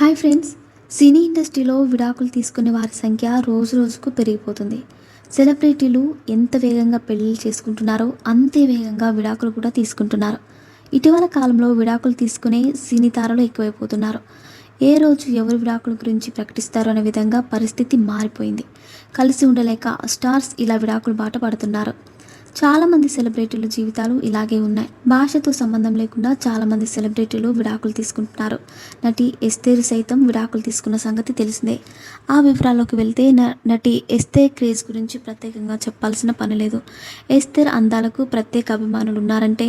Hi friends. సినీ ఇండస్ట్రీలో విడాకులు తీసుకునే వారి సంఖ్య రోజు రోజుకు పెరిగిపోతుంది. సెలబ్రిటీలు ఎంత వేగంగా పెళ్ళిళ్ళు చేసుకుంటున్నారో అంతే వేగంగా విడాకులు కూడా తీసుకుంటున్నారు. ఇటీవల కాలంలో విడాకులు తీసుకునే సినీ తారలు ఎక్కువైపోతున్నారు. ఏ రోజు ఎవరు విడాకుల గురించి ప్రకటిస్తారు అనే విధంగా పరిస్థితి మారిపోయింది. కలిసి ఉండలేక స్టార్స్ ఇలా విడాకులు బాట పడుతున్నారు. చాలామంది సెలబ్రిటీల జీవితాలు ఇలాగే ఉన్నాయి. భాషతో సంబంధం లేకుండా చాలామంది సెలబ్రిటీలు విడాకులు తీసుకుంటున్నారు. నటి ఎస్తేర్ సైతం విడాకులు తీసుకున్న సంగతి తెలిసిందే. ఆ వివరాల్లోకి వెళ్తే నటి ఎస్తేర్ క్రేజ్ గురించి ప్రత్యేకంగా చెప్పాల్సిన పని లేదు. ఎస్తేర్ అందాలకు ప్రత్యేక అభిమానులు ఉన్నారంటే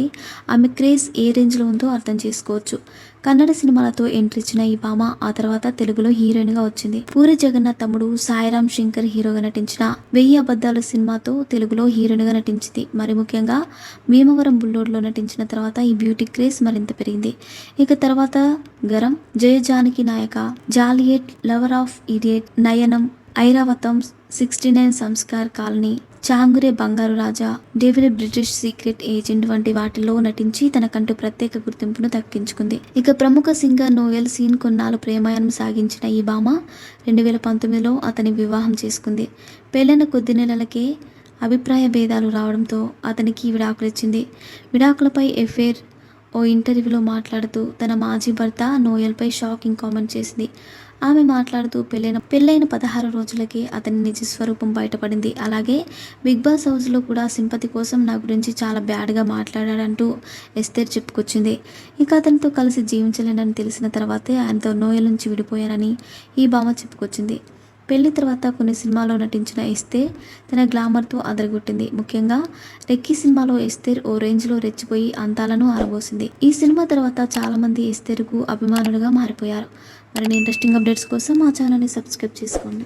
ఆమె క్రేజ్ ఏ రేంజ్లో ఉందో అర్థం చేసుకోవచ్చు. కన్నడ సినిమాలతో ఎంట్రీ ఇచ్చిన ఈ భామ ఆ తర్వాత తెలుగులో హీరోయిన్గా వచ్చింది. పూరి జగన్నాథ్ తమ్ముడు సాయిరామ్ శంకర్ హీరోగా నటించిన వెయ్యి అబద్ధాల సినిమాతో తెలుగులో హీరోయిన్గా నటించింది. మరి ముఖ్యంగా భీమవరం బుల్లోడ్లో నటించిన తర్వాత ఈ బ్యూటీ క్రేజ్ మరింత పెరిగింది. ఇక తర్వాత Garam Jaya Janaki Nayaka Juliet lover of idiot Nayanam Airavatham sixty nine Sanskar colony Changure Bangaru Raja David British secret agent వంటి వాటిలో నటించి తనకంటూ ప్రత్యేక గుర్తింపును దక్కించుకుంది. ఇక ప్రముఖ సింగర్ నోయల్ సీన్ కొన్నాళ్ళు ప్రేమాయణం సాగించిన ఈ భామ రెండు వేల పంతొమ్మిదిలో అతని వివాహం చేసుకుంది. పెళ్ళైన కొద్ది నెలలకే అభిప్రాయ భేదాలు రావడంతో అతనికి విడాకులిచ్చింది. విడాకులపై ఎఫేర్ ఓ ఇంటర్వ్యూలో మాట్లాడుతూ తన మాజీ భర్త నోయల్పై షాకింగ్ కామెంట్ చేసింది. ఆమె మాట్లాడుతూ పెళ్ళైన పెళ్ళైన పదహారు రోజులకి అతని నిజ స్వరూపం బయటపడింది. అలాగే బిగ్ బాస్ హౌస్లో కూడా సింపతి కోసం నా గురించి చాలా బ్యాడ్గా మాట్లాడాడంటూ ఎస్తేర్ చెప్పుకొచ్చింది. ఇక అతనితో కలిసి జీవించలేనని తెలిసిన తర్వాతే ఆయనతో నోయల నుంచి విడిపోయానని ఈ భామ చెప్పుకొచ్చింది. పెళ్ళి తర్వాత కొన్ని సినిమాల్లో నటించిన ఎస్తేర్ తన గ్లామర్తో అదరగొట్టింది. ముఖ్యంగా రెక్కీ సినిమాలో ఎస్తేర్ ఓ రేంజ్లో రెచ్చిపోయి అంతాలను ఆరబోసింది. ఈ సినిమా తర్వాత చాలామంది ఎస్తేర్కు అభిమానులుగా మారిపోయారు. మరిన్ని ఇంట్రెస్టింగ్ అప్డేట్స్ కోసం మా ఛానల్ని సబ్స్క్రైబ్ చేసుకోండి.